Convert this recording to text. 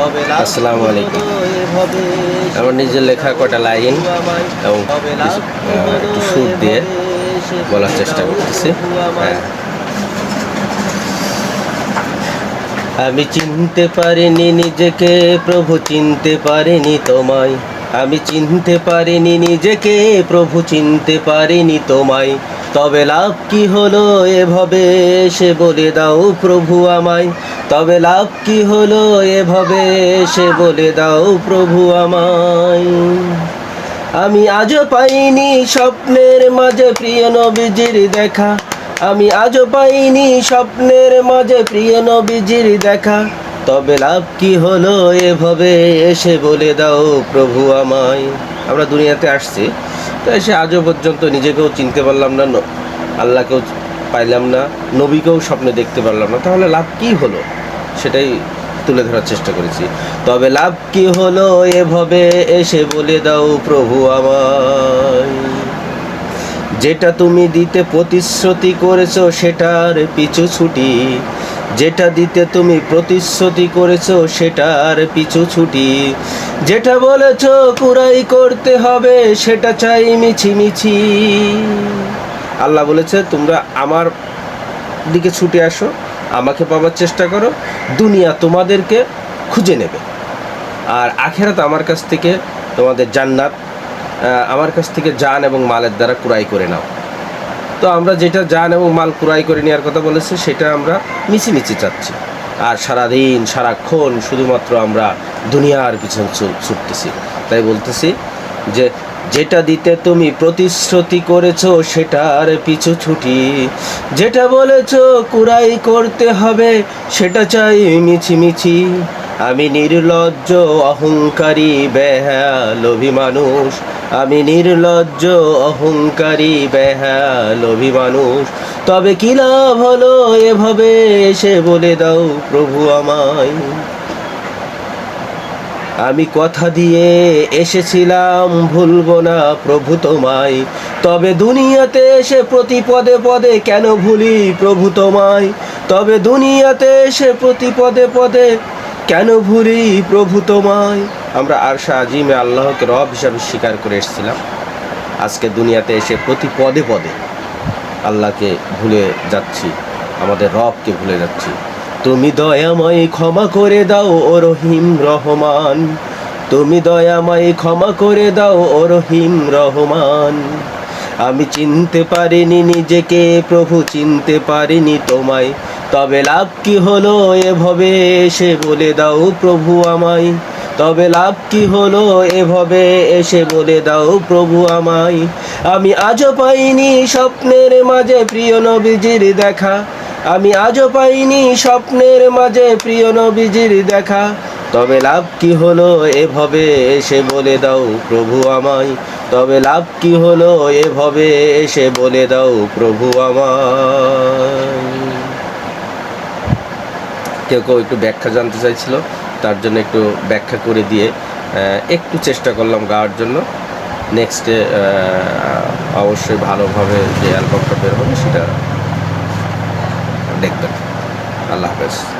আসসালামু আলাইকুম। আমার নিজের লেখা কটা লাইন এবং একটু সুর দিয়ে বলার চেষ্টা করতেছি। হ্যাঁ। আমি চিনতে পারিনি নিজেকে প্রভু চিনতে পারিনি তোমায়। আমি চিনতে পারিনি নিজেকে প্রভু চিনতে পারিনি তোমায়। তবে লাভ কি হলো এভাবে সে বলে দাও প্রভু আমায়। তবে লাভ কি হলো এভাবে? সে বলে দাও প্রভু আমায়। আমি আজও পাইনি স্বপ্নের মাঝে প্রিয় নবীজির দেখা। আমি আজও পাইনি স্বপ্নের মাঝে প্রিয় নবীজির দেখা। তবে লাভ কি হলো এভাবে? এসে বলে দাও প্রভু আমায়। আমরা দুনিয়াতে আসছি, তো এসে আজও পর্যন্ত নিজেকেও চিনতে পারলাম না আল্লাহকেও পাইলাম না, নবীকেও স্বপ্নে দেখতে পারলাম না, তাহলে লাভ কি হলো? সেটাই তুলে ধরার চেষ্টা করেছি। তবে লাভ কি হলো এভাবে এসে বলে দাও প্রভু আমায়। যেটা তুমি দিতে প্রতিশ্রুতি করেছ, সেটার পিছু ছুটি। যেটা দিতে তুমি প্রতিশ্রুতি করেছ, সেটার পিছু ছুটি। যেটা বলেছ কুরাই করতে হবে, সেটা চাই মিছি মিছি আল্লাহ বলেছে, তোমরা আমার দিকে ছুটে আসো, আমাকে পাবার চেষ্টা করো, দুনিয়া তোমাদেরকে খুঁজে নেবে। আর আখেরাত আমার কাছ থেকে তোমাদের জান্নাত আমার কাছ থেকে জান এবং মালের দ্বারা ক্রয় করে নাও। তো আমরা যেটা জান এবং মাল ক্রয় করে নেওয়ার কথা বলেছে, সেটা আমরা মিছিমিছি চাচ্ছি। আর সারাদিন, সারাক্ষণ শুধুমাত্র আমরা দুনিয়ার পিছন ছুটতেছি। তাই বলতেছি যে যেটা দিতে তুমি প্রতিশ্রুতি করেছ, সেটার পিছু ছুটি। যেটা বলেছ কুরাই করতে হবে, সেটা চাই মিছিমিছি। আমি নির্লজ্জ, অহংকারী বেহা লোভী মানুষ আমি নির্লজ্জ, অহংকারী বেহা লোভী মানুষ তবে কি লাভ হলো এভাবে এসে বলে দাও প্রভু আমায়। আমি কথা দিয়ে এসেছিলাম, ভুলবো না প্রভু তোমায়। তবে দুনিয়াতে এসে প্রতি পদে পদে কেন ভুলি প্রভু তোমায়? তবে দুনিয়াতে এসে প্রতি পদে পদে কেন ভুলি প্রভু তোমায়? আমরা আরশা আজিমে আল্লাহকে রব হিসাবে স্বীকার করে এসেছিলাম। আজকে দুনিয়াতে এসে প্রতি পদে পদে আল্লাহকে ভুলে যাচ্ছি, আমাদের রবকে ভুলে যাচ্ছি। তুমি দয়াময় ক্ষমা করে দাও, ও রহিম রহমান। তুমি দয়াময় ক্ষমা করে দাও, ও রহিম রহমান। আমি চিনতে পারিনি নিজেকে, প্রভু চিনতে পারিনি তোমায়। তবে লাভ কি হলো এভাবে এসে বলে দাও প্রভু আমায়। তবে লাভ কি হলো এভাবে এসে বলে দাও প্রভু আমায়। আমি আজও পাইনি স্বপ্নের মাঝে প্রিয় নবীজির দেখা। আমি আজও পাইনি স্বপ্নের মাঝে প্রিয় নবীজির দেখা। তবে লাভ কি হলো এভাবে এসে বলে দাও প্রভু আমায়। তবে লাভ কি হলো এভাবে এসে বলে দাও প্রভু আমায়। কেউ কেউ একটু ব্যাখ্যা জানতে চাইছিল, তার জন্য একটু ব্যাখ্যা করে দিয়ে একটু চেষ্টা করলাম গাওয়ার জন্য। নেক্সটে অবশ্যই ভালোভাবে যে অ্যালবামটা বের হবে সেটা দেখবেন। আল্লাহ হাফেজ।